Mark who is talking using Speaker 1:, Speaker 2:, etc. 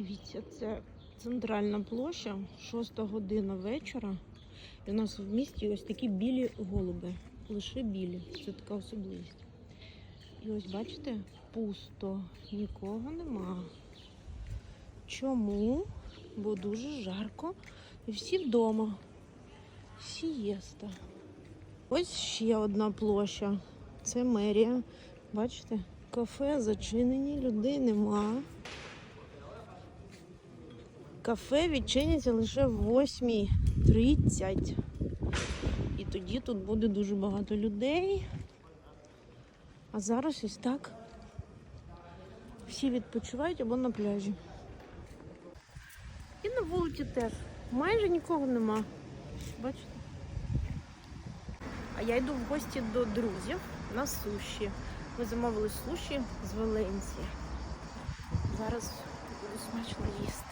Speaker 1: Дивіться, це центральна площа, 6 година вечора. І у нас в місті ось такі білі голуби. Лише білі. Це така особливість. І ось бачите, пусто, нікого нема. Чому? Бо дуже жарко. І всі вдома. Сієста. Ось ще одна площа. Це мерія. Бачите? Кафе зачинені, людей нема. Кафе відчиняться лише в 8.30. І тоді тут буде дуже багато людей. А зараз ось так. Всі відпочивають або на пляжі. І на вулиці теж. Майже нікого нема. Бачите? А я йду в гості до друзів на суші. Ми замовили суші з Валенції. Зараз буду смачно їсти.